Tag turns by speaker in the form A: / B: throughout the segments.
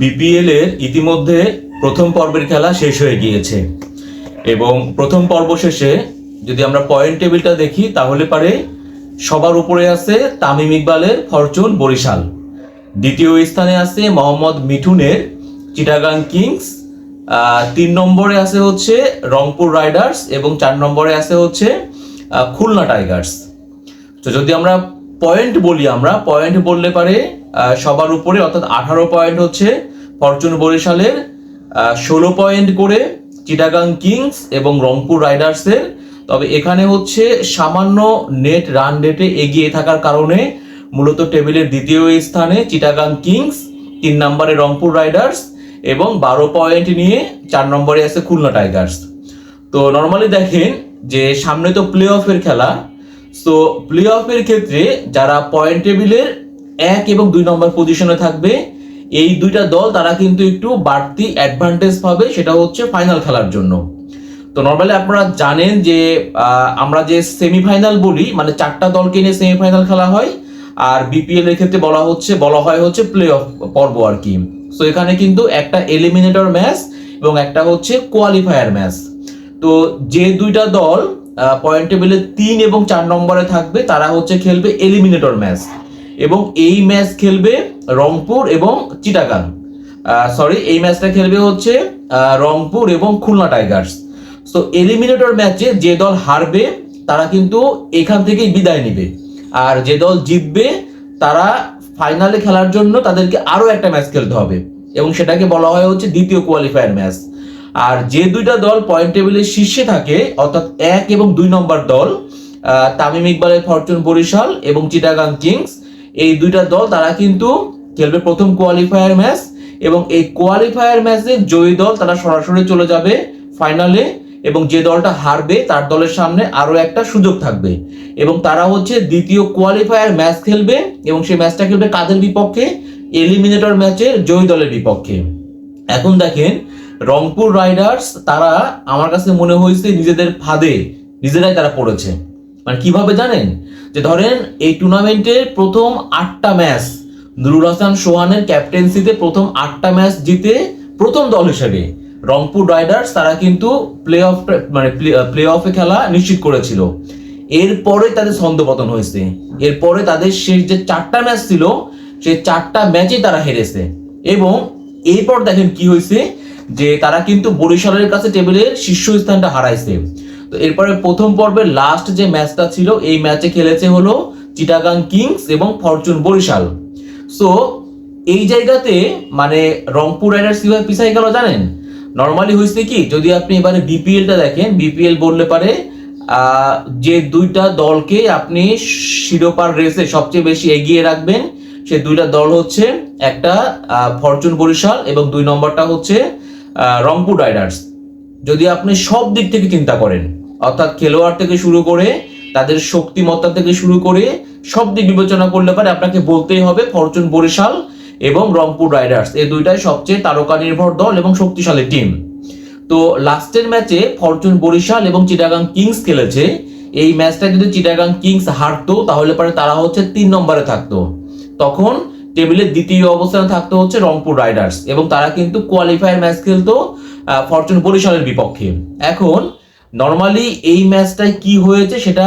A: BPL এর ইতিমধ্যে প্রথম পর্বের খেলা শেষ হয়ে গিয়েছে। এবং প্রথম পর্ব শেষে যদি আমরা পয়েন্ট টেবিলটা দেখি, তাহলে পারে সবার উপরে আছে তামিম ইকবালের ফরচুন বরিশাল। দ্বিতীয় স্থানে আছে মোহাম্মদ মিঠুনের চিটাগাং কিংস। তিন নম্বরে আছে হচ্ছে রংপুর রাইডার্স এবং চার নম্বরে আছে হচ্ছে খুলনা টাইগার্স। তো যদি আমরা পয়েন্ট বলি আমরা পয়েন্ট বললে পারে সবার উপরে, অর্থাৎ আঠারো পয়েন্ট হচ্ছে ফরচুন বরিশালের ষোলো পয়েন্ট করে চিটাগাং কিংস এবং রংপুর রাইডার্সের তবে এখানে হচ্ছে সামান্য নেট রান রেটে এগিয়ে থাকার কারণে মূলত টেবিলের দ্বিতীয় স্থানে চিটাগাং কিংস, তিন নম্বরে রংপুর রাইডার্স এবং বারো পয়েন্ট নিয়ে চার নম্বরে আছে খুলনা টাইগার্স। তো নর্মালি দেখেন যে সামনে তো প্লে অফের খেলা সো প্লে অফের ক্ষেত্রে যারা পয়েন্ট টেবিলের এক এবং দুই নম্বর পজিশনে থাকবে, এই দুইটা দল তারা কিন্তু একটু বাড়তি অ্যাডভান্টেজ পাবে, সেটা হচ্ছে ফাইনাল খেলার জন্য। তো নর্মালি আপনারা জানেন যে আমরা যে সেমিফাইনাল বলি মানে চারটা দলকে নিয়ে সেমিফাইনাল খেলা হয়, আর বিপিএল এর ক্ষেত্রে বলা হচ্ছে, বলা হয় হচ্ছে প্লে অফ পর্ব আর কি। সো এখানে কিন্তু একটা এলিমিনেটর ম্যাচ এবং একটা হচ্ছে কোয়ালিফায়ার ম্যাচ তো যে দুইটা দল পয়েন্ট টেবিলে তিন এবং চার নম্বরে থাকবে, তারা হচ্ছে খেলবে এলিমিনেটর ম্যাচ এবং এই ম্যাচ খেলবে রংপুর এবং চিটাগাং। সরি এই ম্যাচটা খেলবে হচ্ছে রংপুর এবং খুলনা টাইগার্স তো এলিমিনেটর ম্যাচে যে দল হারবে, তারা কিন্তু এখান থেকেই বিদায় নেবে। আর যে দল জিতবে, তারা ফাইনালে খেলার জন্য তাদেরকে আরও একটা ম্যাচ খেলতে হবে। এবং সেটাকে বলা হয় হচ্ছে দ্বিতীয় কোয়ালিফায়ার ম্যাচ আর যে দুইটা দল পয়েন্ট টেবিলের শীর্ষে থাকে, অর্থাৎ এক এবং দুই নম্বর দল তামিম ইকবালের ফরচুন বরিশাল এবং চিটাগাং কিংস, এই দুইটা দল তারা কিন্তু খেলবে প্রথম কোয়ালিফায়ার ম্যাচ এবং এই কোয়ালিফায়ার ম্যাচে জয়ী দল তারা সরাসরি চলে যাবে ফাইনালে এবং যে দলটা হারবে তার দলের সামনে আরও একটা সুযোগ থাকবে। এবং তারা হচ্ছে দ্বিতীয় কোয়ালিফায়ার ম্যাচ খেলবে এবং সেই ম্যাচটা খেলবে কাদের বিপক্ষে? এলিমিনেটর ম্যাচের জয়ী দলের বিপক্ষে। এখন দেখেন রংপুর রাইডার্স তারা আমার কাছে মনে হয়েছে নিজেদের ফাঁদে, নিজেরাই তারা পড়েছে। মানে কীভাবে জানেন? যে ধরেন, এই টুর্নামেন্টের প্রথম আটটা ম্যাচ নুরুল হাসান সোহানের ক্যাপ্টেন্সিতে প্রথম আটটা ম্যাচ জিতে প্রথম দল হিসেবে রংপুর রাইডার্স তারা কিন্তু প্লে অফ মানে প্লে অফে খেলা নিশ্চিত করেছিল। এরপরে তাদের ছন্দপতন হয়েছে। এরপরে তাদের শেষ যে চারটা ম্যাচ ছিল, সেই চারটা ম্যাচেই তারা হেরেছে। এবং এরপর দেখেন কি হয়েছে? যে তারা কিন্তু বরিশালের কাছে টেবিলের শীর্ষস্থানটা হারাইছে। তো এরপরে প্রথম পর্বের লাস্ট যে ম্যাচটা ছিল, এই ম্যাচে খেলেছে হলো চিটাগাং কিংস এবং ফরচুন বরিশাল। সো এই জায়গাতে মানে রংপুর রাইডার্স কীভাবে পিছাই গেল জানেন? নর্মালি হয়েছে কি, যদি আপনি এবারে বিপিএলটা দেখেন বিপিএল বললে পারে যে দুইটা দলকে আপনি শিরোপার রেসে সবচেয়ে বেশি এগিয়ে রাখবেন, সে দুইটা দল হচ্ছে একটা ফরচুন বরিশাল এবং দুই নম্বরটা হচ্ছে রংপুর রাইডার্স। যদি আপনি সব দিক থেকে চিন্তা করেন, অর্থাৎ খেলোয়াড় থেকে শুরু করে, তাদের শক্তিমত্তা থেকে শুরু করে, সব দিক বিবেচনা করলে পারে আপনাকে বলতেই হবে ফরচুন বরিশাল এবং রংপুর রাইডার্স। এই দুইটাই সবচেয়ে তারকা নির্ভর দল এবং শক্তিশালী টিম। তো লাস্টের ম্যাচে ফরচুন বরিশাল এবং চিটাগাং কিংস খেলেছে। এই ম্যাচটা যদি চিটাগাং কিংস হারতো, তাহলে পরে তারা হচ্ছে তিন নম্বরে থাকতো। তখন টেবিলের দ্বিতীয় অবস্থানে থাকতো হচ্ছে রংপুর রাইডার্স এবং তারা কিন্তু কোয়ালিফায়ার ম্যাচ খেলতো ফরচুন বরিশালের বিপক্ষে। এখন নর্মালি এই ম্যাচটায় কি হয়েছে সেটা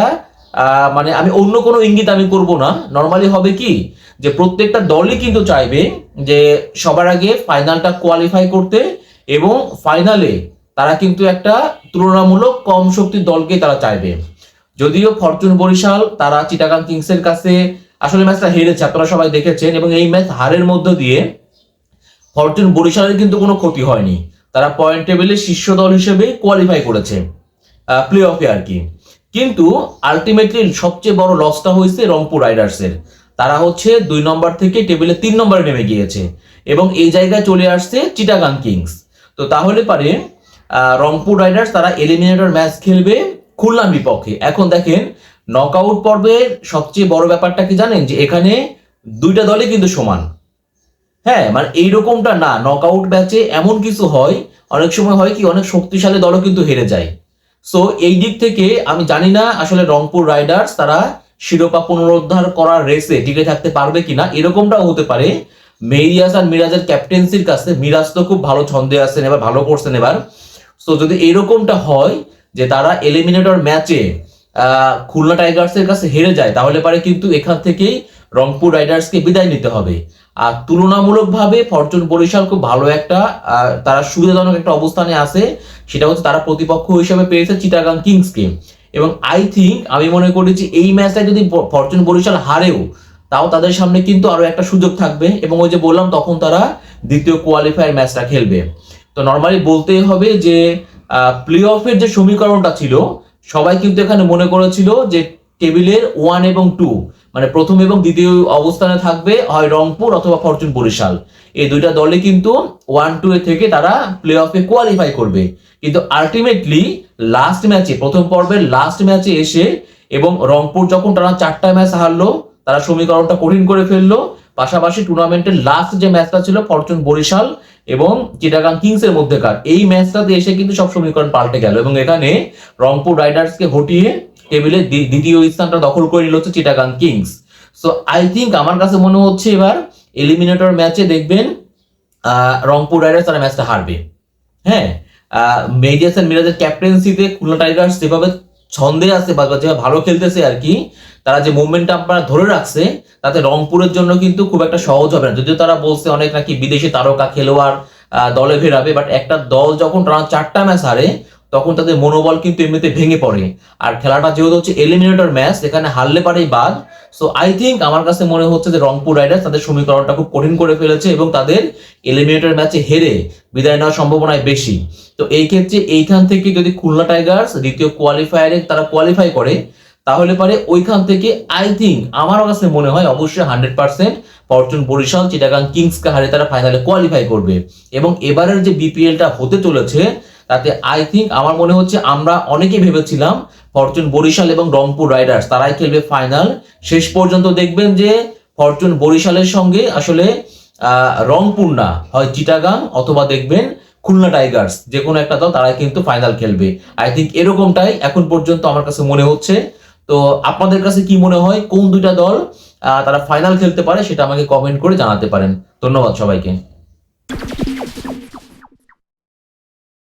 A: মানে আমি অন্য কোনো ইঙ্গিত আমি করব না। নর্মালি হবে কি, যে প্রত্যেকটা দলই কিন্তু চাইবে যে সবার আগে ফাইনালটা কোয়ালিফাই করতে এবং ফাইনালে তারা কিন্তু একটা তুলনামূলক কম শক্তির দলকে তারা চাইবে। যদিও ফরচুন বরিশাল, তারা চিটাগাং কিংসের কাছে আসলে ম্যাচটা হেরেছে, আপনারা সবাই দেখেছেন, এবং এই ম্যাচ হারের মধ্য দিয়ে ফরচুন বরিশালের কিন্তু কোনো ক্ষতি হয়নি। তারা পয়েন্ট টেবিলে শীর্ষ দল হিসেবে কোয়ালিফাই করেছে প্লে অফে আর কি। কিন্তু আলটিমেটলি সবচেয়ে বড় লসটা হয়েছে রংপুর রাইডার্সের তারা হচ্ছে দুই নম্বর থেকে টেবিলে তিন নম্বরে নেমে গিয়েছে, এবং এই জায়গায় চলে আসছে চিটাগাং কিংস তো তাহলে পারে রংপুর রাইডার্স তারা এলিমিনেটর ম্যাচ খেলবে খুলনার বিপক্ষে। এখন দেখেন নকআউট পর্বের সবচেয়ে বড় ব্যাপারটা কি জানেন? যে এখানে দুইটা দলই কিন্তু সমান। হ্যাঁ মানে এইরকমটা না নকআউট ম্যাচে এমন কিছু হয়, অনেক সময় হয় কি, অনেক শক্তিশালী দলও কিন্তু হেরে যায়। সো এই দিক থেকে আমি জানি না আসলে রংপুর রাইডার্স তারা শিরোপা পুনরুদ্ধার করার রেসে টিকে থাকতে পারবে কিনা, এরকমটাও হতে পারে। মেরিয়াস আর মিরাজের ক্যাপ্টেন্সির কাছে, মিরাজ তো খুব ভালো ছন্দে আছেন, এবার ভালো করছেন এবার। তো যদি এরকমটা হয় যে তারা এলিমিনেটর ম্যাচে খুলনা টাইগার্সের কাছে হেরে যায়, তাহলে পারে কিন্তু এখান থেকেই রংপুর রাইডার্সকে বিদায় নিতে হবে। আর তুলনামূলকভাবে ফরচুন বরিশাল খুব ভালো একটা তারা সুবিধাজনক একটা অবস্থানে আছে, সেটা হচ্ছে তারা প্রতিপক্ষ হিসেবে পেয়েছে চিটাগাং কিংসকে এবং আই থিঙ্ক আমি মনে করি যে এই ম্যাচটা যদি ফরচুন বরিশাল হারেও, তাও তাদের সামনে কিন্তু আরও একটা সুযোগ থাকবে। এবং ওই যে বললাম, তখন তারা দ্বিতীয় কোয়ালিফায়ার ম্যাচটা খেলবে। তো নর্মালি বলতেই হবে যে প্লে অফের যে সমীকরণটা ছিল সবাই কিন্তু এখানে মনে করেছিল যে টেবিলের ওয়ান এবং টু মানে প্রথম এবং দ্বিতীয় অবস্থানে থাকবে, হয় রংপুর অথবা ফরচুন বরিশাল। এই দুইটা দলে কিন্তু ওয়ান টু এ থেকে তারা প্লে অফে কোয়ালিফাই করবে। কিন্তু আলটিমেটলি লাস্ট ম্যাচে প্রথম পর্বের লাস্ট ম্যাচে এসে এবং রংপুর যখন তারা চারটা ম্যাচ হারলো, তারা সমীকরণটা কঠিন করে ফেলল পাশাপাশি টুর্নামেন্টের লাস্ট যে ম্যাচটা ছিল ফরচুন বরিশাল এবং চিটাগাং কিংস এর মধ্যেকার, এই ম্যাচটাতে এসে কিন্তু সব সমীকরণ পাল্টে গেল এবং এখানে রংপুর রাইডার্সকে হটিয়ে টেবিলে দ্বিতীয় স্থানটা দখল করে নিল হচ্ছে Chittagong Kings so I think আমার কাছে মনে হচ্ছে এবার এলিমিনেটর ম্যাচে দেখবেন রংপুর রাইডার্স তারা ম্যাচটা হারবে। হ্যাঁ মেডিয়াস মিরাজের ক্যাপ্টেন্সিতে খুলনা টাইগার্স যেভাবে ছন্দে আছে বা যেভাবে ভালো খেলতেছে আর কি তারা যে মুভমেন্টটা আপনারা ধরে রাখছে, তাতে রংপুরের জন্য কিন্তু খুব একটা সহজ হবে না। যদিও তারা বলছে অনেক নাকি বিদেশি তারকা, খেলোয়াড় দলে ফেরাবে বাট একটা দল যখন টানা চারটা ম্যাচ হারে, তখন তাদের মনোবল কিন্তু এমনিতে ভেঙে পড়ে। আর খেলাটা যেহেতু হচ্ছে এলিমিনেটর ম্যাচ এখানে হারলে পারেই বাদ। সো আই থিঙ্ক আমার কাছে মনে হচ্ছে যে রংপুর রাইডার্স তাদের সমীকরণটা খুব কঠিন করে ফেলেছে এবং তাদের এলিমিনেটর ম্যাচে হেরে বিদায় নেওয়ার সম্ভাবনায় বেশি। তো এই ক্ষেত্রে এইখান থেকে যদি খুলনা টাইগার্স দ্বিতীয় কোয়ালিফায়ারে তারা কোয়ালিফাই করে তাহলে পরে ওইখান থেকে আই থিঙ্ক আমার কাছে মনে হয় অবশ্যই hundred percent fortune Barishal, Chittagong কিংসকে হারে তারা ফাইনালে কোয়ালিফাই করবে। এবং এবারের যে বিপিএলটা হতে চলেছে, তাতে আই থিঙ্ক আমার মনে হচ্ছে আমরা অনেকে ভেবেছিলাম ফরচুন বরিশাল এবং রংপুর রাইডার্স তারাই খেলবে ফাইনাল শেষ পর্যন্ত দেখবেন যে ফরচুন বরিশালের সঙ্গে আসলে রংপুর না, হয় চিটাগাং অথবা দেখবেন খুলনা টাইগার্স যে কোনো একটা দল তারাই কিন্তু ফাইনাল খেলবে। আই থিঙ্ক এরকমটাই এখন পর্যন্ত আমার কাছে মনে হচ্ছে। তো আপনাদের কাছে কি মনে হয়, কোন দুইটা দল তারা ফাইনাল খেলতে পারে সেটা আমাকে কমেন্ট করে জানাতে পারেন। ধন্যবাদ সবাইকে।